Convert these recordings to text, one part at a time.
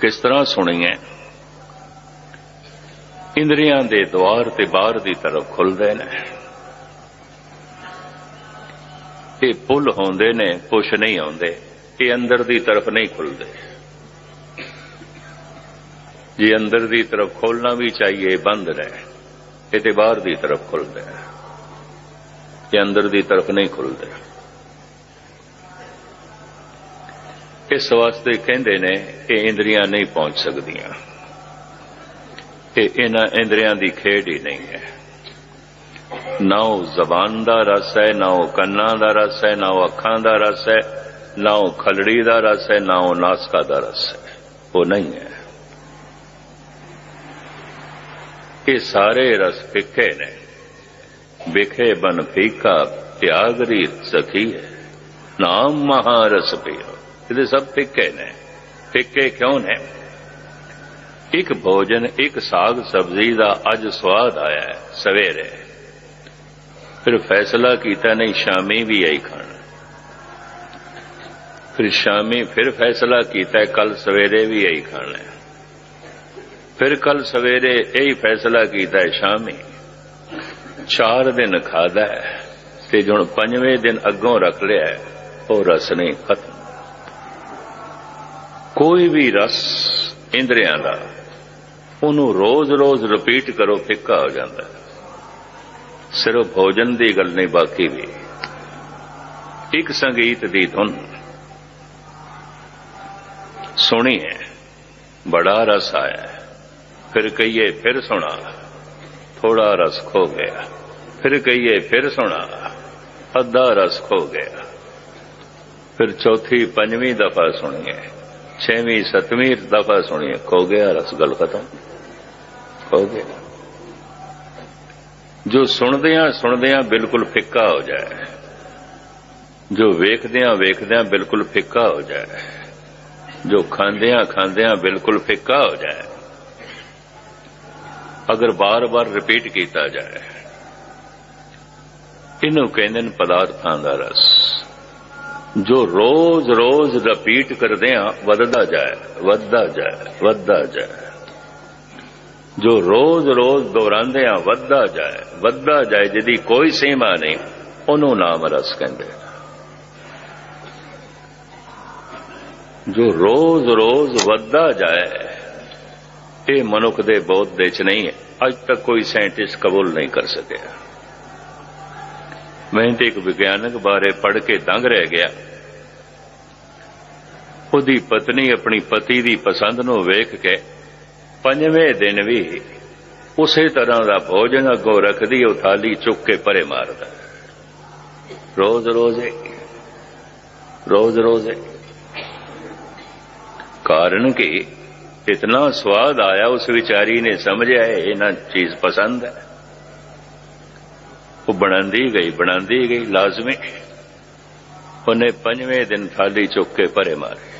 ਕਿਸ ਤਰ੍ਹਾਂ ਸੁਣੀਏ ਇੰਦਰੀਆਂ ਦੇ ਦਵਾਰ ਤੇ ਬਾਹਰ ਦੀ ਤਰਫ ਖੁੱਲਦੇ ਨੇ। ਇਹ ਪੁੱਲ ਹੁੰਦੇ ਨੇ ਪੁਸ਼ ਨਹੀਂ ਆਉਂਦੇ। ਇਹ ਅੰਦਰ ਦੀ ਤਰਫ ਨਹੀਂ ਖੁੱਲਦੇ। ਜੇ ਅੰਦਰ ਦੀ ਤਰਫ ਖੋਲਣਾ ਵੀ ਚਾਹੀਏ ਬੰਦ ਰਹੇ ਇਹ ਤੇ ਬਾਹਰ ਦੀ ਤਰਫ ਖੁੱਲਦੇ ਨੇ। ਇਹ ਅੰਦਰ ਦੀ ਤਰਫ ਨਹੀਂ ਖੁੱਲਦੇ। ਇਸ ਵਾਸਤੇ ਕਹਿੰਦੇ ਨੇ, ਇਹ ਇੰਦਰੀਆਂ ਨਹੀਂ ਪਹੁੰਚ ਸਕਦੀਆਂ। ਇਹ ਇਹਨਾਂ ਇੰਦਰੀਆਂ ਦੀ ਖੇਡ ਹੀ ਨਹੀਂ ਹੈ। ਨਾ ਉਹ ਜ਼ਬਾਨ ਦਾ ਰਸ ਹੈ, ਨਾ ਉਹ ਕੰਨਾਂ ਦਾ ਰਸ ਹੈ, ਨਾ ਉਹ ਅੱਖਾਂ ਦਾ ਰਸ ਹੈ, ਨਾ ਉਹ ਖਲੜੀ ਦਾ ਰਸ ਹੈ, ਨਾ ਉਹ ਨਾਸਕਾ ਦਾ ਰਸ ਹੈ। ਉਹ ਨਹੀਂ ਹੈ। ਇਹ ਸਾਰੇ ਰਸ ਫਿੱਕੇ ਨੇ। ਵਿਖੇ ਬਨ ਫੀਕਾ ਤਿਆਗਰੀ ਸਖੀ ਹੈ। ਨਾਮ ਮਹਾਰਸ ਪਿਓ ਇਹਦੇ ਸਭ ਫਿੱਕੇ ਨੇ ਫਿੱਕੇ ਕਿਉਂ ਨੇ ਇੱਕ ਭੋਜਨ ਇੱਕ ਸਾਗ ਸਬਜ਼ੀ ਦਾ ਅੱਜ ਸਵਾਦ ਆਇਆ ਹੈ ਸਵੇਰੇ ਫਿਰ ਫੈਸਲਾ ਕੀਤਾ ਨਹੀਂ ਸ਼ਾਮੀ ਵੀ ਆਈ ਖਾਣਾ ਫਿਰ ਸ਼ਾਮੀ ਫਿਰ ਫੈਸਲਾ ਕੀਤਾ ਕੱਲ ਸਵੇਰੇ ਵੀ ਆਈ ਖਾਣਾ ਫਿਰ ਕੱਲ ਸਵੇਰੇ ਇਹੀ ਫੈਸਲਾ ਕੀਤਾ ਸ਼ਾਮੀ ਚਾਰ ਦਿਨ ਖਾਦਾ ਹੈ ਤੇ ਹੁਣ ਪੰਜਵੇਂ ਦਿਨ ਅੱਗੋਂ ਰੱਖ ਲਿਆ ਉਹ ਰਸ ਨਹੀਂ ਖਤਮ ਕੋਈ ਵੀ ਰਸ ਇੰਦਰੀਆਂ ਦਾ, ਉਹਨੂੰ ਰੋਜ਼-ਰੋਜ਼ ਰਿਪੀਟ ਕਰੋ, ਫਿੱਕਾ ਹੋ ਜਾਂਦਾ ਸਿਰਫ ਭੋਜਨ ਦੀ ਗੱਲ ਨਹੀਂ, ਬਾਕੀ ਵੀ। ਇੱਕ ਸੰਗੀਤ ਦੀ ਧੁਨ। ਸੁਣੀ ਹੈ, ਬੜਾ ਰਸ ਆਇਆ ਫਿਰ ਕਹੀਏ, ਫਿਰ ਸੁਣਾ। ਥੋੜਾ ਰਸ ਖੋ ਗਿਆ। ਫਿਰ ਕਹੀਏ, ਫਿਰ ਸੁਣਾ। ਅੱਧਾ ਰਸ ਖੋ ਗਿਆ। ਫਿਰ ਚੌਥੀ, ਪੰਜਵੀਂ ਦਫਾ ਸੁਣੀਏ ਛੇਵੀਂ, ਸਤਵੀਂ ਦਫਾ ਸੁਣੀਏ ਖੋ ਗਿਆ, ਰਸ ਗੱਲ ਖਤਮ। ਖੋ ਜੋ ਸੁਣਦਿਆਂ ਸੁਣਦਿਆਂ ਬਿਲਕੁਲ ਫਿੱਕਾ ਹੋ ਜਾਏ। ਜੋ ਵੇਖਦਿਆਂ ਵੇਖਦਿਆਂ ਬਿਲਕੁਲ ਫਿੱਕਾ ਹੋ ਜਾਏ। ਜੋ ਖਾਂਦਿਆਂ ਖਾਂਦਿਆਂ ਬਿਲਕੁਲ ਫਿੱਕਾ ਹੋ ਜਾਏ। ਅਗਰ ਬਾਰ-ਬਾਰ ਰਿਪੀਟ ਕੀਤਾ ਜਾਏ, ਇਹਨੂੰ ਕਹਿੰਦੇ ਨੇ ਪਦਾਰਥਾਂ ਦਾ ਰਸ। ਜੋ ਰੋਜ਼-ਰੋਜ਼ ਰਿਪੀਟ ਕਰਦੇ ਕਰਦਿਆਂ ਵੱਧਦਾ ਜਾਏ ਵੱਧਦਾ ਜਾਏ ਵੱਧਦਾ ਜਾਏ। ਜੋ ਰੋਜ਼-ਰੋਜ਼ ਦੁਹਰਾਉਂਦਿਆਂ ਵੱਧਦਾ ਜਾਏ ਵੱਧਦਾ ਜਾਏ, ਜਿਹਦੀ ਕੋਈ ਸੀਮਾ ਨਹੀਂ, ਉਹਨੂੰ ਨਾਮ ਰਸ ਕਹਿੰਦੇ ਜੋ ਰੋਜ਼-ਰੋਜ਼ ਵੱਧਦਾ ਜਾਏ, ਇਹ ਮਨੁੱਖ ਦੇ ਬੋਧ ਦੇ ਚ ਨਹੀਂ ਹੈ। ਅੱਜ ਤੱਕ ਕੋਈ ਸਾਇੰਟਿਸਟ ਕਬੂਲ ਨਹੀਂ ਕਰ ਸਕਿਆ। ਮੈਂ ਤੇ ਇੱਕ ਵਿਗਿਆਨਕ ਬਾਰੇ ਪੜ੍ਹ ਕੇ ਦੰਗ ਰਹਿ ਗਿਆ। ਉਹਦੀ ਪਤਨੀ ਆਪਣੀ ਪਤੀ ਦੀ ਪਸੰਦ ਨੂੰ ਵੇਖ ਕੇ ਪੰਜਵੇਂ ਦਿਨ ਵੀ ਉਸੇ ਤਰ੍ਹਾਂ ਦਾ ਭੋਜਨ ਅੱਗੋਂ ਰੱਖਦੀ ਉਹ ਥਾਲੀ ਚੁੱਕ ਕੇ ਪਰੇ ਮਾਰਦਾ। ਰੋਜ਼ ਰੋਜ਼ ਰੋਜ਼ ਰੋਜ਼ ਕਾਰਨ ਕਿ? ਇਤਨਾ ਸਵਾਦ ਆਇਆ ਉਸ ਵਿਚਾਰੀ ਨੇ ਸਮਝਿਆ ਇਹ ਨਾ ਚੀਜ਼ ਪਸੰਦ ਹੈ। ਉਹ ਬਣਾਉਂਦੀ ਗਈ ਬਣਾਉਂਦੀ ਗਈ, ਲਾਜ਼ਮੀ। ਉਹਨੇ ਪੰਜਵੇਂ ਦਿਨ ਥਾਲੀ ਚੁੱਕ ਕੇ ਪਰੇ ਮਾਰੇ।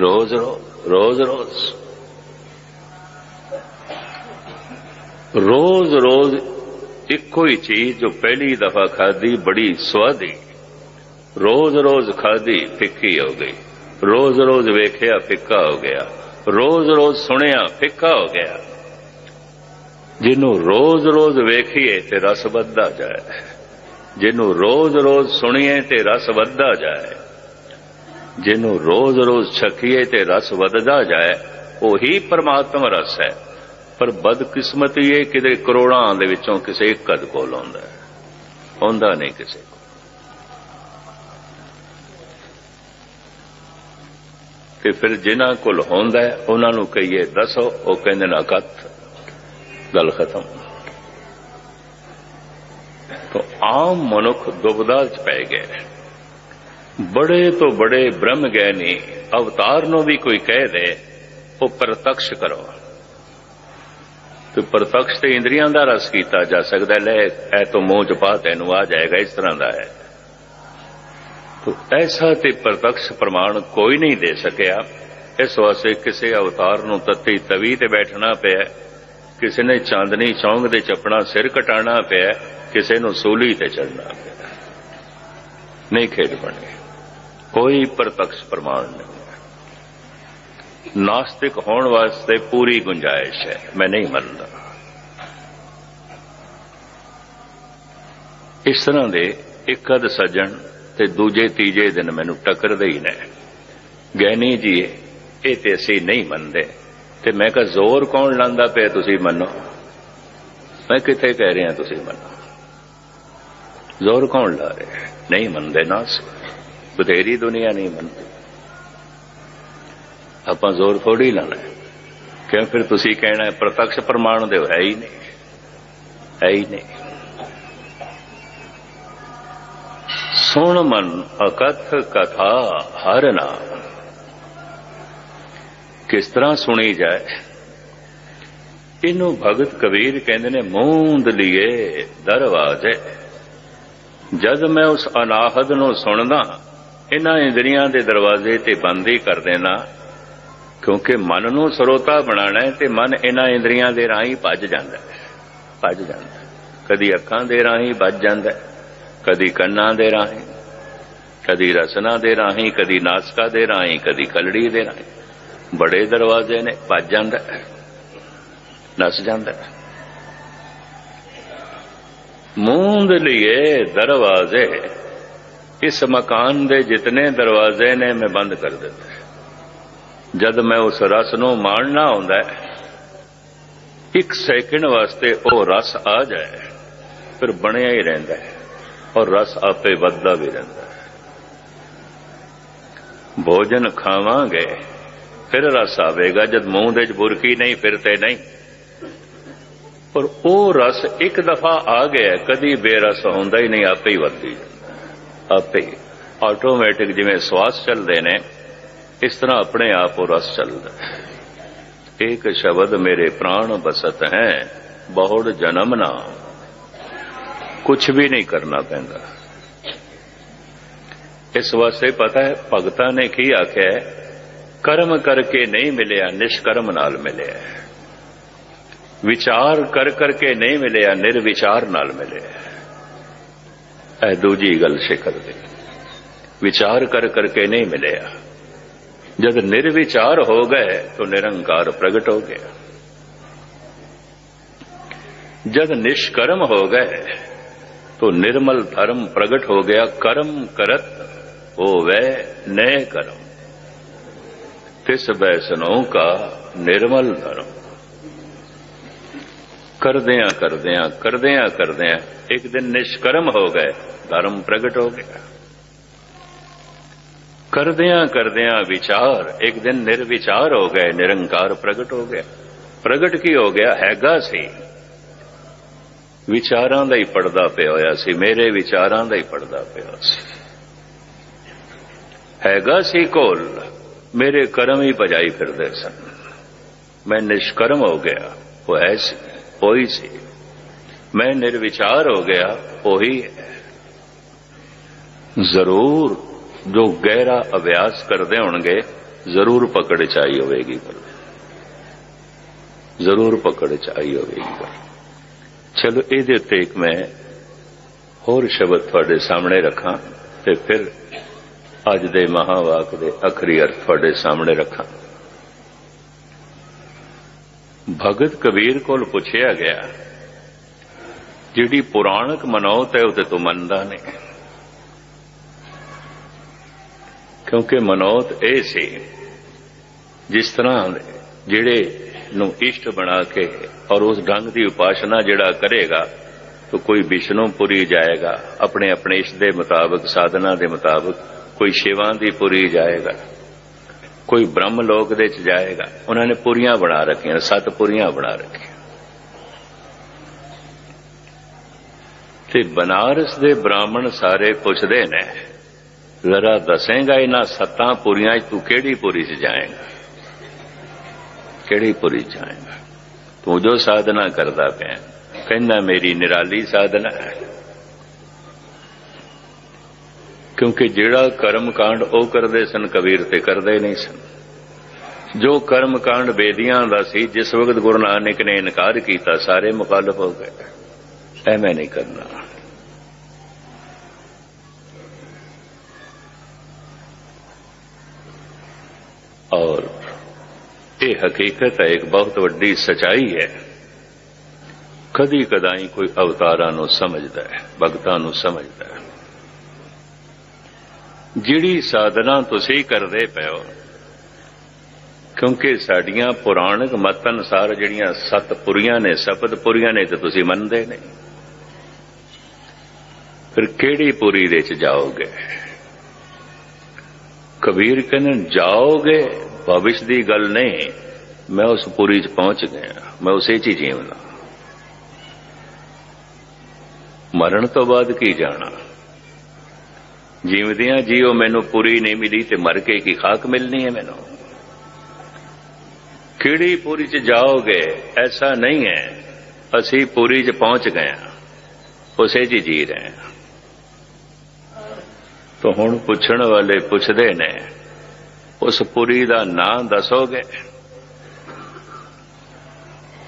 ਰੋਜ਼ ਰੋਜ਼ ਰੋਜ਼ ਰੋਜ਼। ਰੋਜ਼ ਇੱਕੋ ਹੀ ਚੀਜ਼ ਜੋ ਪਹਿਲੀ ਦਫਾ ਖਾਦੀ ਬੜੀ ਸਵਾਦੀ। ਰੋਜ਼ ਰੋਜ਼ ਖਾਦੀ ਫਿੱਕੀ ਹੋ ਗਈ। ਰੋਜ਼ ਰੋਜ਼ ਵੇਖਿਆ, ਫਿੱਕਾ ਹੋ ਗਿਆ। ਰੋਜ਼ ਰੋਜ਼ ਸੁਣਿਆ, ਫਿੱਕਾ ਹੋ ਗਿਆ। ਜਿਹਨੂੰ ਰੋਜ਼ ਰੋਜ਼ ਵੇਖੀਏ ਤੇ ਰਸ ਵੱਧਦਾ ਜਾਏ ਜਿਹਨੂੰ ਰੋਜ਼ ਰੋਜ਼ ਸੁਣੀਏ ਤੇ ਰਸ ਵੱਧਦਾ ਜਾਏ ਜਿਹਨੂੰ ਰੋਜ਼ ਰੋਜ਼ ਛਕੀਏ ਤੇ ਰਸ ਵੱਧਦਾ ਜਾਏ ਉਹੀ ਪਰਮਾਤਮਾ ਰਸ ਹੈ ਪਰ ਬਦਕਿਸਮਤੀ ਇਹ ਕਿਤੇ ਕਰੋੜਾਂ ਦੇ ਵਿੱਚੋਂ ਕਿਸੇ ਇੱਕ ਕਦ ਕੋਲ ਆਉਂਦਾ ਹੈ ਆਉਂਦਾ ਨਹੀਂ ਕਿਸੇ ਕੋਲ ਤੇ ਫਿਰ ਜਿਨ੍ਹਾਂ ਕੋਲ ਹੁੰਦਾ ਹੈ ਉਹਨਾਂ ਨੂੰ ਕਹੀਏ ਦੱਸੋ ਉਹ ਕਹਿੰਦੇ ਨਾ ਕਤ ਗੱਲ ਖਤਮ। ਤੋ ਆਮ ਮਨੁੱਖ ਦੁਬਦਾ ਚ ਪੈ ਗਏ ਬੜੇ ਤੋਂ ਬੜੇ ਬ੍ਰਹਮ ਗਿਆਨੀ ਅਵਤਾਰ ਨੂੰ ਵੀ ਕੋਈ ਕਹਿ ਦੇ, ਉਹ ਪ੍ਰਤੱਖ ਕਰੋ। ਤੇ ਪ੍ਰਤੱਖ ਤੇ ਇੰਦਰੀਆਂ ਦਾ ਰਸ ਕੀਤਾ ਜਾ ਸਕਦਾ ਲੈ ਐ ਤੋਂ ਮੋਹ ਚ ਪਾ ਤੈਨੂੰ, ਆ ਜਾਏਗਾ, ਇਸ ਤਰ੍ਹਾਂ ਦਾ ਹੈ। ਤੋ ਐਸਾ ਤੇ ਪ੍ਰਤੱਖ ਪ੍ਰਮਾਣ ਕੋਈ ਨਹੀਂ ਦੇ ਸਕਿਆ। ਇਸ ਵਾਸਤੇ ਕਿਸੇ ਅਵਤਾਰ ਨੂੰ ਤੱਤੀ ਤਵੀ ਤੇ ਬੈਠਣਾ ਪਿਆ। ਕਿਸੇ ਨੇ ਚਾਂਦਨੀ ਚੌਂਕ ਦੇ ਚ ਆਪਣਾ ਸਿਰ ਕਟਾਣਾ ਪਿਆ, ਕਿਸੇ ਨੂੰ ਸੂਲੀ ਤੇ ਚੜਨਾ ਪਿਆ। ਨਹੀਂ ਖੇਡ ਬਣੇ। ਕੋਈ ਪ੍ਰਤੱਖ ਪ੍ਰਮਾਣ ਨਹੀਂ ਨਾਸਤਿਕ ਹੋਣ ਵਾਸਤੇ ਪੂਰੀ ਗੁੰਜਾਇਸ਼ ਹੈ। ਮੈਂ ਨਹੀਂ ਮੰਨਦਾ। ਇਸ ਤਰ੍ਹਾਂ ਦੇ ਇੱਕ ਅਦ ਸੱਜਣ ਤੇ ਦੂਜੇ ਤੀਜੇ ਦਿਨ ਮੈਨੂੰ ਟੱਕਰਦੇ ਹੀ ਨੇ। ਗੈਨੀ ਜੀ, ਇਹ ਤੇ ਅਸੀਂ ਨਹੀਂ ਮੰਨਦੇ। ਤੇ ਮੈਂ ਕਿਹਾ, ਜ਼ੋਰ ਕੌਣ ਲਾਂਦਾ ਪਿਆ ਤੁਸੀਂ ਮੰਨੋ? ਮੈਂ ਕਿੱਥੇ ਕਹਿ ਰਿਹਾ ਤੁਸੀਂ ਮੰਨੋ? ਜ਼ੋਰ ਕੌਣ ਲਾ ਰਿਹਾ? ਨਹੀਂ ਮੰਨਦੇ ਨਾ ਬਥੇਰੀ ਦੁਨੀਆ ਨਹੀਂ ਮੰਨਦੀ। ਆਪਾਂ ਜ਼ੋਰ ਥੋੜੀ ਲਾਣਾ ਕਿਉਂ? ਫਿਰ ਤੁਸੀਂ ਕਹਿਣਾ, ਪ੍ਰਤੱਖ ਪ੍ਰਮਾਣ ਦੇ ਹੈ ਹੀ ਨਹੀਂ। ਹੈ ਹੀ ਨਹੀਂ। ਸੁਣ ਮਨ ਅਕਥ ਕਥਾ ਹਰ ਨਾਮ। ਕਿਸ ਤਰ੍ਹਾਂ ਸੁਣੀ ਜਾਏ? ਇਹਨੂੰ ਭਗਤ ਕਬੀਰ ਕਹਿੰਦੇ ਨੇ, ਮੂੰਦ ਲਿਏ ਦਰਵਾਜ਼ੇ ਜਦ ਮੈਂ ਉਸ ਅਨਾਹਦ ਨੂੰ ਸੁਣਦਾ, ਇਹਨਾਂ ਇੰਦਰੀਆਂ ਦੇ ਦਰਵਾਜ਼ੇ ਤੇ ਬੰਦ ਹੀ ਕਰ ਦੇਣਾ, ਕਿਉਂਕਿ ਮਨ ਨੂੰ ਸਰੋਤਾ ਬਣਾਣਾ ਹੈ ਤੇ ਮਨ ਇਹਨਾਂ ਇੰਦਰੀਆਂ ਦੇ ਰਾਹੀਂ ਭੱਜ ਜਾਂਦਾ ਹੈ। ਭੱਜ ਜਾਂਦਾ ਕਦੀ ਅੱਖਾਂ ਦੇ ਰਾਹੀਂ ਭੱਜ ਜਾਂਦਾ ਕਦੀ ਕੰਨਾਂ ਦੇ ਰਾਹੀਂ, ਕਦੀ ਰਸਨਾ ਦੇ ਰਾਹੀਂ, ਕਦੀ ਨਾਸਕਾ ਦੇ ਰਾਹੀਂ, ਕਦੀ ਕਲੜੀ ਦੇ ਰਾਹੀਂ। ਬੜੇ ਦਰਵਾਜ਼ੇ ਨੇ ਭੱਜ ਜਾਂਦਾ ਹੈ, ਨਸ ਜਾਂਦਾ ਹੈ। ਮੂੰਦ ਲਿਏ ਦਰਵਾਜ਼ੇ ਇਸ ਮਕਾਨ ਦੇ ਜਿਤਨੇ ਦਰਵਾਜ਼ੇ ਨੇ ਮੈਂ ਬੰਦ ਕਰ ਦਿੱਤੇ ਜਦ ਮੈਂ ਉਸ ਰਸ ਨੂੰ ਮਾਣਨਾ ਹੁੰਦਾ ਹੈ ਇੱਕ ਸੈਕਿੰਡ ਵਾਸਤੇ ਉਹ ਰਸ ਆ ਜਾਏ ਫਿਰ ਬਣਿਆ ਹੀ ਰਹਿੰਦਾ ਹੈ ਔਰ ਰਸ ਆਪੇ ਵੱਧਦਾ ਵੀ ਰਹਿੰਦਾ ਹੈ ਭੋਜਨ ਖਾਵਾਂਗੇ ਫਿਰ ਰਸ ਆਵੇਗਾ, ਜਦ ਮੂੰਹ ਦੇ ਚ ਬੁਰਕੀ ਨਹੀਂ, ਫਿਰ ਤੇ ਨਹੀਂ। ਪਰ ਉਹ ਰਸ ਇੱਕ ਦਫਾ ਆ ਗਿਆ, ਕਦੀ ਬੇਰਸ ਹੁੰਦਾ ਹੀ ਨਹੀਂ, ਆਪੇ ਹੀ ਵੱਧਦੀ ਆਪੇ ਆਟੋਮੈਟਿਕ ਜਿਵੇਂ ਸਵਾਸ ਚੱਲਦੇ ਨੇ, ਇਸ ਤਰ੍ਹਾਂ ਆਪਣੇ ਆਪ ਉਹ ਰਸ ਚੱਲਦਾ। ਹੈ ਇੱਕ ਸ਼ਬਦ ਮੇਰੇ ਪ੍ਰਾਣ ਬਸਤ ਹੈ, ਬਹੁੜ ਜਨਮ ਨਾ ਕੁਝ ਵੀ ਨਹੀਂ ਕਰਨਾ ਪੈਂਦਾ। ਇਸ ਵਾਸਤੇ ਪਤਾ ਹੈ, ਭਗਤਾਂ ਨੇ ਕੀ ਆਖਿਆ ਹੈ? کرم کر کے نہیں ملے نشکرم نال ملے وچار کر کر کے نہیں ملے نروچار ملے اے دو جی گل شکر دے وچار کر کر کے نہیں ملے جب نروچار ہو گئے تو نرنکار پرگٹ ہو گیا۔ جد نشکرم ہو گئے تو نرمل دھرم پرگٹ ہو گیا۔ کرم کرت ہو وے نئے کرم۔ तिस वैष्णव का निर्मल धर्म करदया करदया करदया करदया एक दिन निष्कर्म हो गए धर्म प्रकट हो गया करदया करदया विचार एक दिन निर्विचार हो गए निरंकार प्रकट हो गया ਪ੍ਰਗਟ ਕੀ ਹੋ ਗਿਆ ਹੈਗਾ ਸੀ ਵਿਚਾਰਾਂ ਦਾ ਹੀ ਪਰਦਾ ਪਿਆ ਹੋਇਆ ਸੀ ਮੇਰੇ ਵਿਚਾਰਾਂ ਦਾ ਹੀ ਪਰਦਾ ਪਿਆ ਸੀ ਹੈਗਾ ਸੀ ਕੋਲ ਮੇਰੇ ਕਰਮ ਹੀ ਭਜਾਈ ਫਿਰਦੇ ਸਨ। ਮੈਂ ਨਿਸ਼ਕਰਮ ਹੋ ਗਿਆ, ਉਹ ਹੈ ਉਹੀ ਸੀ। ਮੈਂ ਨਿਰਵਿਚਾਰ ਹੋ ਗਿਆ, ਉਹੀ ਜ਼ਰੂਰ ਜੋ ਗਹਿਰਾ ਅਭਿਆਸ ਕਰਦੇ ਹੋਣਗੇ, ਜ਼ਰੂਰ ਪਕੜ ਚ ਆਈ ਹੋਵੇਗੀ ਜ਼ਰੂਰ ਪਕੜ ਚ ਆਈ ਹੋਵੇਗੀ ਚਲੋ, ਇਹਦੇ ਉੱਤੇ ਇੱਕ ਮੈਂ ਹੋਰ ਸ਼ਬਦ ਤੁਹਾਡੇ ਸਾਹਮਣੇ ਰੱਖਾਂ ਤੇ ਫਿਰ ਅੱਜ ਦੇ ਮਹਾਵਾਕ ਦੇ ਅਖਰੀ ਅਰਥ ਤੁਹਾਡੇ ਸਾਹਮਣੇ ਰੱਖਾਂ। ਭਗਤ ਕਬੀਰ ਕੋਲ ਪੁੱਛਿਆ ਗਿਆ, ਜਿਹੜੀ ਪੁਰਾਣਕ ਮਨੌਤ ਹੈ ਉਹਤੇ ਤੂੰ ਮੰਨਦਾ ਨਹੀਂ। ਕਿਉਂਕਿ ਮਨੌਤ ਇਹ ਸੀ, ਜਿਸ ਤਰ੍ਹਾਂ ਜਿਹੜੇ ਨੂੰ ਇਸ਼ਟ ਬਣਾ ਕੇ ਔਰ ਉਸ ਢੰਗ ਦੀ ਉਪਾਸ਼ਨਾ ਜਿਹੜਾ ਕਰੇਗਾ, ਤਾਂ ਕੋਈ ਵਿਸ਼ਨੂਪੁਰੀ ਜਾਏਗਾ ਆਪਣੇ ਆਪਣੇ ਇਸ਼ਟ ਦੇ ਮੁਤਾਬਕ, ਸਾਧਨਾ ਦੇ ਮੁਤਾਬਕ ਕੋਈ ਸ਼ਿਵਾਂ ਦੀ ਪੁਰੀ ਜਾਏਗਾ, ਕੋਈ ਬ੍ਰਹਮ ਲੋਕ ਦੇ ਚ ਜਾਏਗਾ, ਉਹਨਾਂ ਨੇ ਪੁਰੀਆਂ ਬਣਾ ਰੱਖੀਆਂ ਸੱਤ ਪੁਰੀਆਂ ਬਣਾ ਰੱਖੀਆਂ। ਤੇ ਬਨਾਰਸ ਦੇ ਬ੍ਰਾਹਮਣ ਸਾਰੇ ਪੁੱਛਦੇ ਨੇ, ਜ਼ਰਾ ਦੱਸੇਗਾ ਇਹਨਾਂ ਸੱਤਾਂ ਪੁਰੀਆਂ 'ਚ ਤੂੰ ਕਿਹੜੀ ਪੁਰੀ 'ਚ ਜਾਏਗਾ? ਕਿਹੜੀ ਪੁਰੀ 'ਚ ਜਾਏਗਾ? ਤੂੰ ਜੋ ਸਾਧਨਾ ਕਰਦਾ ਪਿਆ, ਕਹਿੰਦਾ ਮੇਰੀ ਨਿਰਾਲੀ ਸਾਧਨਾ ਹੈ। ਕਿਉਂਕਿ ਜਿਹੜਾ ਕਰਮ ਕਾਂਡ ਉਹ ਕਰਦੇ ਸਨ, ਕਬੀਰ ਤੇ ਕਰਦੇ ਨਹੀਂ ਸਨ। ਜੋ ਕਰਮ ਕਾਂਡ ਬੇਦੀਆਂ ਦਾ ਸੀ, ਜਿਸ ਵਕਤ ਗੁਰੂ ਨਾਨਕ ਨੇ ਇਨਕਾਰ ਕੀਤਾ, ਸਾਰੇ ਮੁਖਾਲਫ ਹੋ ਗਏ। ਐਵੇਂ ਨਹੀਂ ਕਰਨਾ। ਔਰ ਇਹ ਹਕੀਕਤ ਹੈ, ਇੱਕ ਬਹੁਤ ਵੱਡੀ ਸਚਾਈ ਹੈ। ਕਦੀ ਕਦਾਈ ਕੋਈ ਅਵਤਾਰਾਂ ਨੂੰ ਸਮਝਦਾ ਹੈ, ਭਗਤਾਂ ਨੂੰ ਸਮਝਦਾ ਹੈ। ਜਿਹੜੀ ਸਾਧਨਾ ਤੁਸੀਂ ਕਰਦੇ ਪਏ ਕਿਉਂਕਿ ਸਾਡੀਆਂ ਪੁਰਾਣਿਕ ਮਤ ਅਨੁਸਾਰ ਜਿਹੜੀਆਂ ਸਤ ਪੁਰੀਆਂ ਨੇ ਸਬਦ ਪੁਰੀਆਂ ਨੇ ਤੇ ਤੁਸੀਂ ਮੰਨਦੇ ਨਹੀਂ ਫਿਰ ਕਿਹੜੀ ਪੁਰੀ ਦੇ ਚ ਜਾਓਗੇ? ਕਬੀਰ ਕਹਿੰਦੇ, ਜਾਓਗੇ, ਭਵਿਸ਼ ਦੀ ਗੱਲ ਨਹੀਂ, ਮੈਂ ਉਸ ਪੁਰੀ ਚ ਪਹੁੰਚ ਗਿਆ, ਮੈਂ ਉਸੇ ਚ ਹੀ ਜੀਵਨਾ। ਮਰਨ ਤੋਂ ਬਾਅਦ ਕੀ ਜਾਣਾ? ਜੀਵਦਿਆਂ ਜੀਓ ਮੈਨੂੰ ਪੂਰੀ ਨਹੀਂ ਮਿਲੀ ਤੇ ਮਰ ਕੇ ਕੀ ਖਾਕ ਮਿਲਣੀ ਹੈ ਮੈਨੂੰ? ਕਿਹੜੀ ਪੂਰੀ ਚ ਜਾਓਗੇ, ਐਸਾ ਨਹੀਂ ਹੈ। ਅਸੀਂ ਪੂਰੀ ਚ ਪਹੁੰਚ ਗਏ ਉਸੇ ਚ ਜੀ ਰਹੇ ਹਾਂ। ਤਾਂ ਹੁਣ ਪੁੱਛਣ ਵਾਲੇ ਪੁੱਛਦੇ ਨੇ, ਉਸ ਪੁਰੀ ਦਾ ਨਾਂ ਦੱਸੋਗੇ?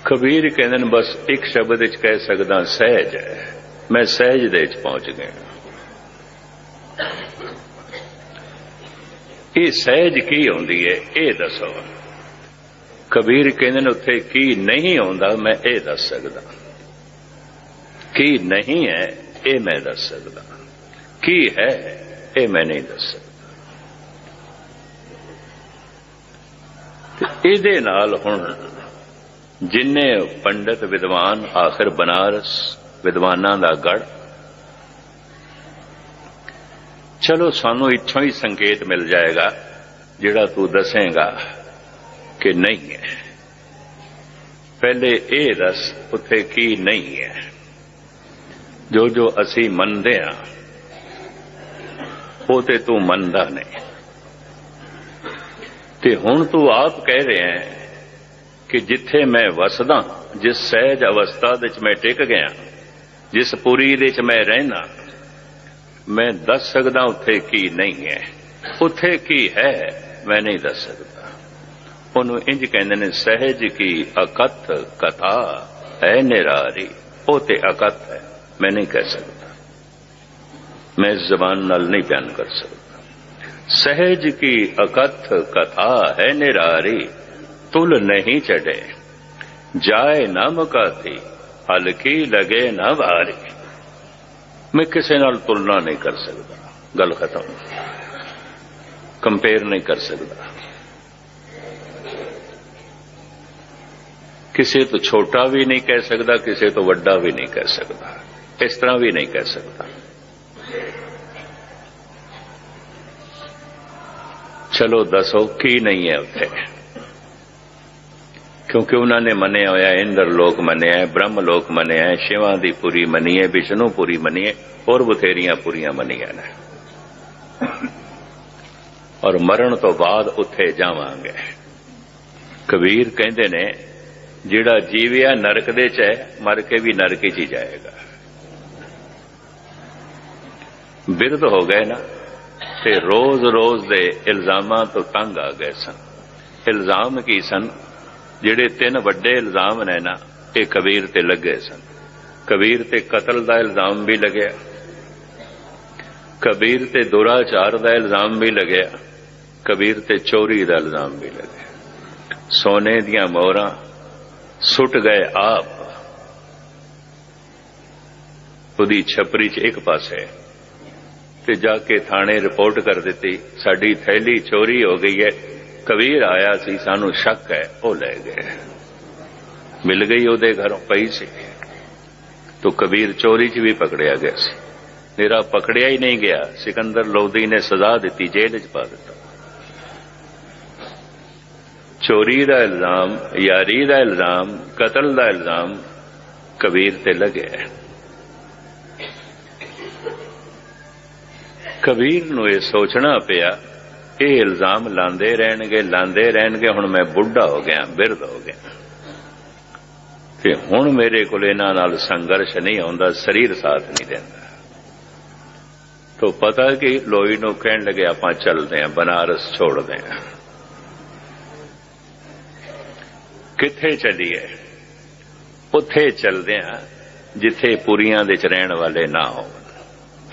ਕਬੀਰ ਕਹਿੰਦੇ ਨੇ, ਬਸ ਇੱਕ ਸ਼ਬਦ ਵਿੱਚ ਕਹਿ ਸਕਦਾ, ਸਹਿਜ ਮੈਂ ਸਹਿਜ ਦੇ ਵਿੱਚ ਪਹੁੰਚ ਗਿਆ ਇਹ ਸਹਿਜ ਕੀ ਹੁੰਦੀ ਹੈ ਇਹ ਦੱਸੋ। ਕਬੀਰ ਕਹਿੰਦੇ ਨੇ ਉੱਥੇ ਕੀ ਨਹੀਂ ਆਉਂਦਾ ਮੈਂ ਇਹ ਦੱਸ ਸਕਦਾ। ਕੀ ਨਹੀਂ ਹੈ, ਇਹ ਮੈਂ ਦੱਸ ਸਕਦਾ। ਕੀ ਹੈ, ਇਹ ਮੈਂ ਨਹੀਂ ਦੱਸ ਸਕਦਾ। ਇਹਦੇ ਨਾਲ ਹੁਣ ਜਿੰਨੇ ਪੰਡਤ ਵਿਦਵਾਨ ਆਖਰ ਬਨਾਰਸ ਵਿਦਵਾਨਾਂ ਦਾ ਗੜ ਚਲੋ ਸਾਨੂੰ ਇੱਥੋਂ ਹੀ ਸੰਕੇਤ ਮਿਲ ਜਾਏਗਾ, ਜਿਹੜਾ ਤੂੰ ਦੱਸੇਗਾ ਕਿ ਨਹੀਂ ਹੈ। ਪਹਿਲੇ ਇਹ ਦੱਸ ਉੱਥੇ ਕੀ ਨਹੀਂ ਹੈ। ਜੋ ਜੋ ਅਸੀਂ ਮੰਨਦੇ ਹਾਂ, ਉਹ ਤੇ ਤੂੰ ਮੰਨਦਾ ਨਹੀਂ। ਤੇ ਹੁਣ ਤੂੰ ਆਪ ਕਹਿ ਰਿਹਾ ਹੈ ਕਿ ਜਿੱਥੇ ਮੈਂ ਵਸਦਾ, ਜਿਸ ਸਹਿਜ ਅਵਸਥਾ ਵਿੱਚ ਮੈਂ ਟਿਕ ਗਿਆ, ਜਿਸ ਪੁਰੀ ਦੇ ਵਿੱਚ ਮੈਂ ਰਹਿਣਾ ਮੈਂ ਦੱਸ ਸਕਦਾ ਉੱਥੇ ਕੀ ਨਹੀਂ ਹੈ ਉੱਥੇ ਕੀ ਹੈ ਮੈਂ ਨਹੀਂ ਦੱਸ ਸਕਦਾ ਉਹਨੂੰ ਇੰਜ ਕਹਿੰਦੇ ਨੇ ਸਹਿਜ ਕੀ ਅਕਥ ਕਥਾ ਹੈ ਨਿਰਾਰੀ ਉਹ ਤੇ ਅਕਥ ਹੈ ਮੈਂ ਨਹੀਂ ਕਹਿ ਸਕਦਾ ਮੈਂ ਇਸ ਜ਼ਬਾਨ ਨਾਲ ਨਹੀਂ ਬਿਆਨ ਕਰ ਸਕਦਾ ਸਹਿਜ ਕੀ ਅਕਥ ਕਥਾ ਹੈ ਨਿਰਾਰੀ ਤੁਲ ਨਹੀਂ ਚੜੇ ਜਾਏ ਨਾ ਮੁਕਾਤੀ ਹਲਕੀ ਲਗੇ ਨਾ ਵਾਰੀ ਮੈਂ ਕਿਸੇ ਨਾਲ ਤੁਲਨਾ ਨਹੀਂ ਕਰ ਸਕਦਾ। ਗੱਲ ਖਤਮ। ਕੰਪੇਅਰ ਨਹੀਂ ਕਰ ਸਕਦਾ। ਕਿਸੇ ਤੋਂ ਛੋਟਾ ਵੀ ਨਹੀਂ ਕਹਿ ਸਕਦਾ, ਕਿਸੇ ਤੋਂ ਵੱਡਾ ਵੀ ਨਹੀਂ ਕਹਿ ਸਕਦਾ। ਇਸ ਤਰ੍ਹਾਂ ਵੀ ਨਹੀਂ ਕਹਿ ਸਕਦਾ। ਚਲੋ ਦੱਸੋ, ਕੀ ਨਹੀਂ ਹੈ ਉੱਥੇ? ਕਿਉਂਕਿ ਉਹਨਾਂ ਨੇ ਮੰਨਿਆ ਹੋਇਆ, ਇੰਦਰ ਲੋਕ ਮੰਨਿਆ, ਬ੍ਰਹਮ ਲੋਕ ਮੰਨਿਆ ਹੈ ਸ਼ਿਵਾਂ ਦੀ ਪੂਰੀ ਮੰਨੀਏ, ਵਿਸ਼ਨੂੰ ਪੂਰੀ ਮੰਨੀਏ, ਹੋਰ ਬਥੇਰੀਆਂ ਪੂਰੀਆਂ ਮੰਨੀਆਂ ਨੇ। ਔਰ ਮਰਨ ਤੋਂ ਬਾਅਦ ਉੱਥੇ ਜਾਵਾਂਗੇ। ਕਬੀਰ ਕਹਿੰਦੇ ਨੇ, ਜਿਹੜਾ ਜੀਵਿਆ ਨਰਕ ਦੇ ਚ ਹੈ, ਮਰ ਕੇ ਵੀ ਨਰਕ ਚ ਹੀ ਜਾਏਗਾ। ਬਿਰਧ ਹੋ ਗਏ ਨਾ, ਤੇ ਰੋਜ਼-ਰੋਜ਼ ਦੇ ਇਲਜ਼ਾਮਾਂ ਤੋਂ ਤੰਗ ਆ ਗਏ ਸਨ। ਇਲਜ਼ਾਮ ਕੀ ਸਨ? ਜਿਹੜੇ ਤਿੰਨ ਵੱਡੇ ਇਲਜ਼ਾਮ ਨੇ ਨਾ, ਇਹ ਕਬੀਰ ਤੇ ਲੱਗੇ ਸਨ। ਕਬੀਰ ਤੇ ਕਤਲ ਦਾ ਇਲਜ਼ਾਮ ਵੀ ਲੱਗਿਆ। ਕਬੀਰ ਤੇ ਦੁਰਾਚਾਰ ਦਾ ਇਲਜ਼ਾਮ ਵੀ ਲੱਗਿਆ। ਕਬੀਰ ਤੇ ਚੋਰੀ ਦਾ ਇਲਜ਼ਾਮ ਵੀ ਲੱਗਿਆ। ਸੋਨੇ ਦੀਆਂ ਮੋਹਰਾਂ ਸੁੱਟ ਗਏ ਆਪ। ਉਹਦੀ ਛਪਰੀ 'ਚ ਇੱਕ ਪਾਸੇ ਤੇ ਜਾ ਕੇ ਥਾਣੇ ਰਿਪੋਰਟ ਕਰ ਦਿੱਤੀ, ਸਾਡੀ ਥੈਲੀ ਚੋਰੀ ਹੋ ਗਈ ਹੈ। ਕਬੀਰ ਆਇਆ ਸੀ, ਸਾਨੂੰ ਸ਼ੱਕ ਹੈ, ਉਹ ਲੈ ਗਏ। ਮਿਲ ਗਈ ਉਹਦੇ ਘਰੋਂ ਪਈ ਸੀ। ਤੋ ਕਬੀਰ ਚੋਰੀ 'ਚ ਵੀ ਪਕੜਿਆ ਗਿਆ ਸੀ। ਮੇਰਾ ਪਕੜਿਆ ਹੀ ਨਹੀਂ ਗਿਆ। ਸਿਕੰਦਰ ਲੋਧੀ ਨੇ ਸਜ਼ਾ ਦਿੱਤੀ, ਜੇਲ੍ਹ 'ਚ ਪਾ ਦਿੱਤਾ। ਚੋਰੀ ਦਾ ਇਲਜ਼ਾਮ, ਯਾਰੀ ਦਾ ਇਲਜ਼ਾਮ, ਕਤਲ ਦਾ ਇਲਜ਼ਾਮ ਕਬੀਰ ਤੇ ਲੱਗਿਆ ਕਬੀਰ ਨੂੰ ਇਹ ਸੋਚਣਾ ਪਿਆ ਇਹ ਇਲਜ਼ਾਮ ਲਾਉਂਦੇ ਰਹਿਣਗੇ ਲਾਉਂਦੇ ਰਹਿਣਗੇ, ਹੁਣ ਮੈਂ ਬੁੱਢਾ ਹੋ ਗਿਆ, ਬਿਰਧ ਹੋ ਗਿਆ। ਤੇ ਹੁਣ ਮੇਰੇ ਕੋਲ ਇਹਨਾਂ ਨਾਲ ਸੰਘਰਸ਼ ਨਹੀਂ ਆਉਂਦਾ, ਸਰੀਰ ਸਾਥ ਨਹੀਂ ਦਿੰਦਾ। ਤੋ ਪਤਾ ਕਿ ਲੋਈ ਨੂੰ ਕਹਿਣ ਲੱਗੇ, ਆਪਾਂ ਚੱਲਦੇ ਆਂ ਬਨਾਰਸ ਛੋੜਦੇ ਆਂ ਕਿੱਥੇ ਚੱਲੀਏ? ਉੱਥੇ ਚੱਲਦੇ ਆਂ ਜਿੱਥੇ ਪੁਰੀਆਂ ਦੇ ਚ ਰਹਿਣ ਵਾਲੇ ਨਾ ਹੋਣ।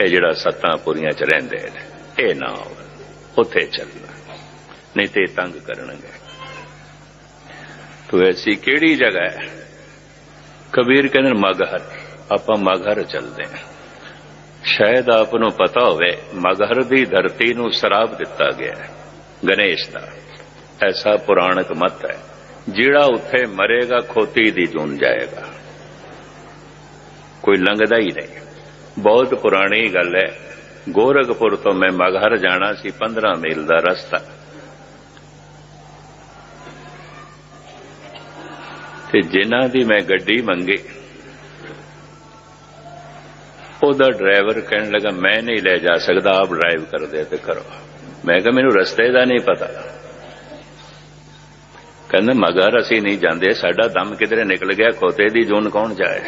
ਇਹ ਜਿਹੜਾ ਸੱਤਾਂ ਪੁਰੀਆਂ ਚ ਰਹਿੰਦੇ ਨੇ, ਇਹ ਨਾ ਹੋਣ। ਉੱਥੇ ਚੱਲਣਾ। ਨਹੀਂ ਤੇ ਤੰਗ ਕਰਨਗੇ। ਤੋ ਐਸੀ ਕਿਹੜੀ ਜਗ੍ਹਾ ਹੈ? ਕਬੀਰ ਕਹਿੰਦੇ ਮਗਹਰ। ਆਪਾਂ ਮਗਹਰ ਚੱਲਦੇ ਹਾਂ। ਸ਼ਾਇਦ ਆਪ ਨੂੰ ਪਤਾ ਹੋਵੇ, ਮਗਹਰ ਦੀ ਧਰਤੀ ਨੂੰ ਸਰਾਪ ਦਿੱਤਾ ਗਿਆ ਹੈ, ਗਣੇਸ਼ ਦਾ। ਐਸਾ ਪੁਰਾਣਕ ਮਤ ਹੈ, ਜਿਹੜਾ ਉੱਥੇ ਮਰੇਗਾ, ਖੋਤੀ ਦੀ ਜੂਨ ਜਾਏਗਾ। ਕੋਈ ਲੰਘਦਾ ਹੀ ਨਹੀਂ। ਬਹੁਤ ਪੁਰਾਣੀ ਗੱਲ ਹੈ। ਗੋਰਖਪੁਰ ਤੋਂ ਮੈਂ ਮਗਹਰ ਜਾਣਾ ਸੀ 15 ਮੀਲ ਦਾ ਰਸਤਾ। ਤੇ ਜਿਨ੍ਹਾਂ ਦੀ ਮੈਂ ਗੱਡੀ ਮੰਗੀ, ਉਹਦਾ ਡਰਾਈਵਰ ਕਹਿਣ ਲੱਗਾ, ਮੈਂ ਨਹੀਂ ਲੈ ਜਾ ਸਕਦਾ, ਆਪ ਡਰਾਈਵ ਕਰਦੇ ਤੇ ਕਰੋ। ਮੈਂ ਕਿਹਾ, ਮੈਨੂੰ ਰਸਤੇ ਦਾ ਨਹੀਂ ਪਤਾ। ਕਹਿੰਦਾ ਮਗਰ ਅਸੀਂ ਨਹੀਂ ਜਾਂਦੇ, ਸਾਡਾ ਦਮ ਕਿਧਰੇ ਨਿਕਲ ਗਿਆ, ਖੋਤੇ ਦੀ ਜੂਨ ਕੌਣ ਜਾਏ?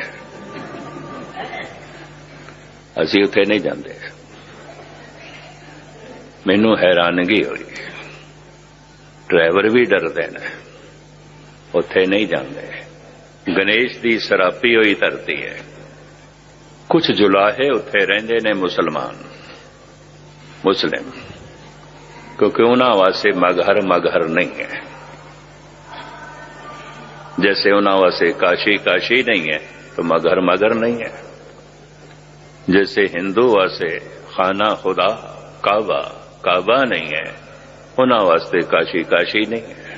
ਅਸੀਂ ਉੱਥੇ ਨਹੀਂ ਜਾਂਦੇ। ਮੈਨੂੰ ਹੈਰਾਨਗੀ ਹੋਈ ਡਰਾਈਵਰ ਵੀ ਡਰਦੇ ਨੇ ਉੱਥੇ ਨਹੀਂ ਜਾਂਦੇ ਗਣੇਸ਼ ਦੀ ਸਰਾਪੀ ਹੋਈ ਧਰਤੀ ਹੈ ਕੁਝ ਜੁਲਾਹੇ ਉੱਥੇ ਰਹਿੰਦੇ ਨੇ ਮੁਸਲਮਾਨ ਮੁਸਲਿਮ ਕਿਉਂਕਿ ਉਹਨਾਂ ਵਾਸਤੇ ਮਗਹਰ ਮਗਹਰ ਨਹੀਂ ਹੈ जैसे उना वासे काशी काशी नहीं है तो मगर मगर नहीं है जैसे हिंदू वासे खाना खुदा काबा کعبہ نہیں ہے انہوں واسطے کاشی کاشی نہیں ہے۔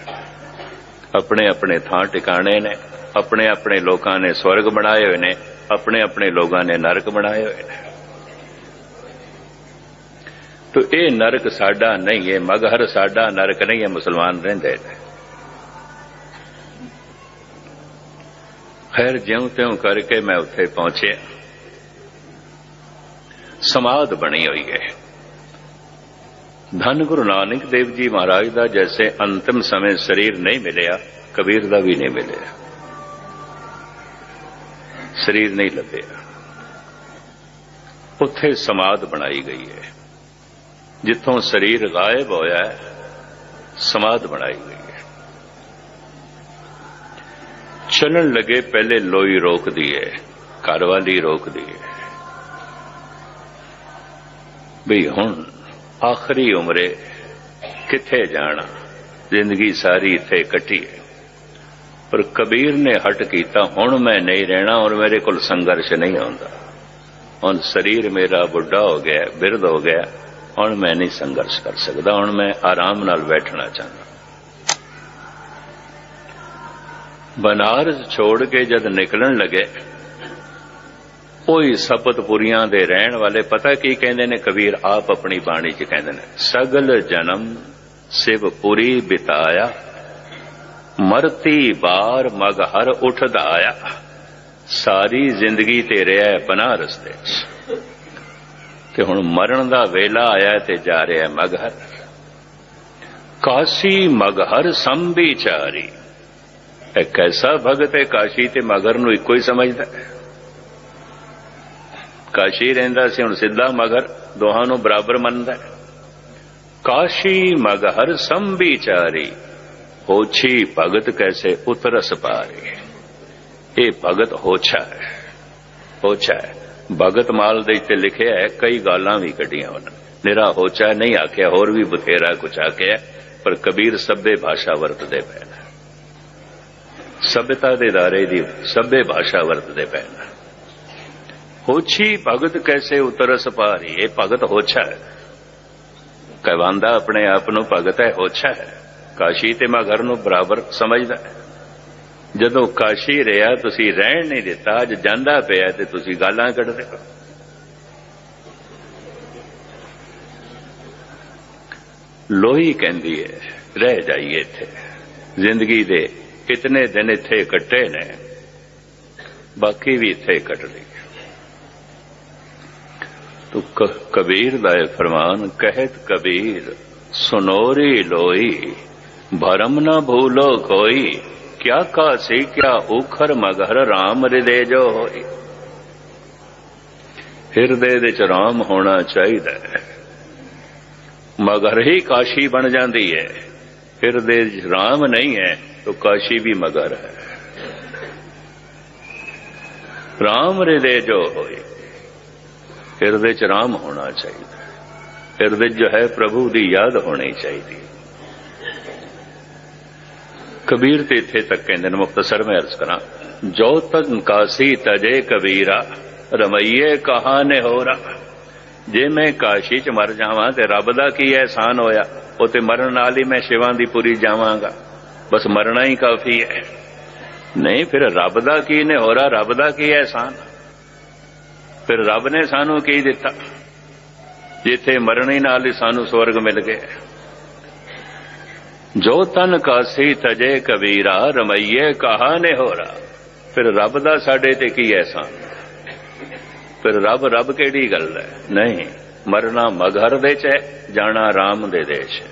اپنے اپنے تھان ٹکانے نے، اپنے اپنے لوکاں نے سورگ بنائے ہوئے نے، اپنے اپنے لوگاں نے نرک بنائے ہوئے نے۔ تو اے نرک ساڈا نہیں ہے، مگہر ساڈا نرک نہیں ہے، مسلمان رہندے دے خیر، جیوں تیوں کر کے میں اتھے پہنچے سماد بنی ہوئی ہے۔ ਧੰਨ ਗੁਰੂ ਨਾਨਕ ਦੇਵ ਜੀ ਮਹਾਰਾਜ ਦਾ ਜੈਸੇ ਅੰਤਿਮ ਸਮੇਂ ਸਰੀਰ ਨਹੀਂ ਮਿਲਿਆ, ਕਬੀਰ ਦਾ ਵੀ ਨਹੀਂ ਮਿਲਿਆ। ਸਰੀਰ ਨਹੀਂ ਲੱਭਿਆ। ਉੱਥੇ ਸਮਾਧ ਬਣਾਈ ਗਈ ਹੈ। ਜਿੱਥੋਂ ਸਰੀਰ ਗਾਇਬ ਹੋਇਆ ਹੈ, ਸਮਾਧ ਬਣਾਈ ਗਈ ਹੈ। ਚੱਲਣ ਲੱਗੇ ਪਹਿਲੇ ਲੋਈ ਰੋਕਦੀ ਹੈ, ਘਰ ਵਾਲੀ ਰੋਕਦੀ ਹੈ। ਵੀ ਹੁਣ ਆਖਰੀ ਉਮਰੇ ਕਿੱਥੇ ਜਾਣਾ? ਜ਼ਿੰਦਗੀ ਸਾਰੀ ਇੱਥੇ ਕੱਟੀ ਹੈ। ਪਰ ਕਬੀਰ ਨੇ ਹਟ ਕੀਤਾ, ਹੁਣ ਮੈਂ ਨਹੀਂ ਰਹਿਣਾ ਔਰ ਮੇਰੇ ਕੋਲ ਸੰਘਰਸ਼ ਨਹੀਂ ਆਉਂਦਾ। ਹੁਣ ਸਰੀਰ ਮੇਰਾ ਬੁੱਢਾ ਹੋ ਗਿਆ, ਬਿਰਧ ਹੋ ਗਿਆ, ਹੁਣ ਮੈਂ ਨਹੀਂ ਸੰਘਰਸ਼ ਕਰ ਸਕਦਾ, ਹੁਣ ਮੈਂ ਆਰਾਮ ਨਾਲ ਬੈਠਣਾ ਚਾਹੁੰਦਾ। ਬਨਾਰਸ ਛੋੜ ਕੇ ਜਦ ਨਿਕਲਣ ਲੱਗੇ ਉਹੀ ਸਪਤਪੁਰੀਆਂ ਦੇ ਰਹਿਣ ਵਾਲੇ, ਪਤਾ ਕੀ ਕਹਿੰਦੇ ਨੇ? ਕਬੀਰ ਆਪ ਆਪਣੀ ਬਾਣੀ 'ਚ ਕਹਿੰਦੇ ਨੇ, ਸਗਲ ਜਨਮ ਸਿਵਪੁਰੀ ਬਿਤਾਇਆ, ਮਰਤੀ ਬਾਰ ਮਗਹਰ ਉਠਦਾ ਆਇਆ ਸਾਰੀ ਜ਼ਿੰਦਗੀ ਤੇ ਰਿਹਾ ਹੈ ਬਨਾਰਸ ਦੇ ਤੇ ਹੁਣ ਮਰਨ ਦਾ ਵੇਲਾ ਆਇਆ ਤੇ ਜਾ ਰਿਹਾ ਮਗਹਰ ਕਾਸੀ ਮਗਹਰ ਸੰਭੀਚਾਰੀ ਇਹ ਕੈਸਾ ਭਗਤ ਹੈ ਕਾਸ਼ੀ ਤੇ ਮਗਰ ਨੂੰ ਇੱਕੋ ਹੀ ਸਮਝਦਾ ਕਾਸ਼ੀ ਰਹਿੰਦਾ ਸੀ, ਹੁਣ ਸਿੱਧਾ ਮਗਰ ਦੋਹਾਂ ਨੂੰ ਬਰਾਬਰ ਮੰਨਦਾ ਕਾਸ਼ੀ ਮਗਹਰ ਸੰਭੀਚਾਰੀ, ਹੋਛੀ ਭਗਤ ਕੈਸੇ ਉਤਰਸ ਪਾਰੇ। ਇਹ ਭਗਤ ਹੋਛਾ ਹੈ ਹੋਛਾ ਹੈ। ਭਗਤ ਮਾਲ ਦੇ ਤੇ ਲਿਖਿਆ ਹੈ, ਕਈ ਗਾਲਾਂ ਵੀ ਕੱਢੀਆਂ ਉਹਨਾਂ। ਨਿਰਾ ਹੋਛਾ ਨਹੀਂ ਆਖਿਆ, ਹੋਰ ਵੀ ਬਥੇਰਾ ਕੁਛ ਆਖਿਆ ਪਰ ਕਬੀਰ ਸਭੇ ਭਾਸ਼ਾ ਵਰਤਦੇ ਪਏ ਨੇ। ਦੇ ਦਾਰੇ ਦੀ, ਸਭੇ ਭਾਸ਼ਾ ਵਰਤਦੇ ਪਏ ਹੋਛੀ ਭਗਤ ਕੈਸੇ ਉਤਰਸ ਪਾਰੀ ਇਹ ਭਗਤ ਹੋਛਾ ਹੈ। ਕਹਵਾਂਦਾ ਆਪਣੇ ਆਪ ਨੂੰ ਭਗਤ ਹੈ, ਹੋਛਾ ਹੈ। ਕਾਸ਼ੀ ਤੇ ਮਗਰ ਨੂੰ ਬਰਾਬਰ ਸਮਝਦਾ ਹੈ। ਜਦੋਂ ਕਾਸ਼ੀ ਰਿਹਾ, ਤੁਸੀਂ ਰਹਿਣ ਨਹੀਂ ਦਿੱਤਾ, ਅੱਜ ਜਾਂਦਾ ਪਿਆ ਤੇ ਤੁਸੀਂ ਗਾਲਾਂ ਕੱਢਦੇ ਹੋ। ਲੋਹੀ ਕਹਿੰਦੀ ਹੈ, ਰਹਿ ਜਾਈਏ ਇੱਥੇ। ਜ਼ਿੰਦਗੀ ਦੇ ਕਿਤਨੇ ਦਿਨ ਇੱਥੇ ਕੱਟੇ ਨੇ, ਬਾਕੀ ਵੀ ਇੱਥੇ ਕੱਟ ਲਈ ਤੋ ਕਬੀਰ ਦਾ ਇਹ ਫਰਮਾਨ, ਕਹਿਤ ਕਬੀਰ ਸੁਨੋਰੀ ਲੋਈ, ਭਰਮ ਨਾ ਭੂਲੋ ਕੋਈ, ਕਿਆ ਕਾਸੀ ਕਿਆ ਉਖਰ ਮਗਰ RAM ਹਿਰਦੇ ਜੋ ਹੋਈ। ਹਿਰਦੇ ਦੇ ਚ ਰਾਮ ਹੋਣਾ ਚਾਹੀਦਾ ਹੈ। ਮਗਰ ਹੀ ਕਾਸ਼ੀ ਬਣ ਜਾਂਦੀ ਹੈ। ਹਿਰਦੇ ਚ ਰਾਮ ਨਹੀਂ ਹੈ, ਤਾਂ ਕਾਸ਼ੀ ਵੀ ਮਗਰ ਹੈ। ਰਾਮ ਹਿਰਦੇ ਜੋ ਹੋਈ। ਹਿਰਦੇ ਚ ਰਾਮ ਹੋਣਾ ਚਾਹੀਦਾ ਹਿਰਦੇ ਜੋ ਹੈ ਪ੍ਰਭੂ ਦੀ ਯਾਦ ਹੋਣੀ ਚਾਹੀਦੀ ਕਬੀਰ ਤੇ ਇੱਥੇ ਤੱਕ ਕਹਿੰਦੇ ਨੇ ਮੁਖਤਸਰ ਮੈਂ ਅਰਜ਼ ਕਰਾਂ, ਜੋ ਤਨ ਕਾਸੀ ਤਜੇ ਕਬੀਰਾ, ਰਮਈਏ ਕਹਾ ਨੇ ਹੋਰਾ ਜੇ ਮੈਂ ਕਾਸ਼ੀ ਚ ਮਰ ਜਾਵਾਂ ਤੇ ਰੱਬ ਦਾ ਕੀ ਅਹਿਸਾਨ ਹੋਇਆ ਉਹ ਤੇ ਮਰਨ ਨਾਲ ਹੀ ਮੈਂ ਸ਼ਿਵਾਂ ਦੀ ਪੁਰੀ ਜਾਵਾਂਗਾ। ਬਸ ਮਰਨਾ ਹੀ ਕਾਫੀ ਹੈ। ਨਹੀਂ, ਫਿਰ ਰੱਬ ਦਾ ਕੀ ਨੇ ਹੋਰਾ ਰੱਬ ਦਾ ਕੀ ਅਹਿਸਾਨ? ਫਿਰ ਰੱਬ ਨੇ ਸਾਨੂੰ ਕੀ ਦਿੱਤਾ? ਜਿੱਥੇ ਮਰਨੇ ਨਾਲ ਹੀ ਸਾਨੂੰ ਸਵਰਗ ਮਿਲ ਗਿਆ। ਜੋ ਤਨ ਕਾਸੀ ਤਜੇ ਕਬੀਰਾ, ਰਮਈਏ ਕਹਾ ਨੇ ਹੋਰਾ। ਫਿਰ ਰੱਬ ਦਾ ਸਾਡੇ ਤੇ ਕੀ ਐਸਾ ਫਿਰ ਰੱਬ ਰੱਬ ਕਿਹੜੀ ਗੱਲ ਹੈ? ਨਹੀਂ, ਮਰਨਾ ਮਗਹਰ ਦੇ ਚ ਜਾਣਾ ਰਾਮ ਦੇ ਦੇਸ਼ ਹੈ।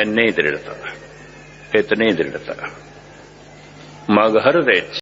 ਇੰਨੀ ਦ੍ਰਿੜਤਾ, ਇਤਨੀ ਦ੍ਰਿੜਤਾ। ਮਗਹਰ ਵਿੱਚ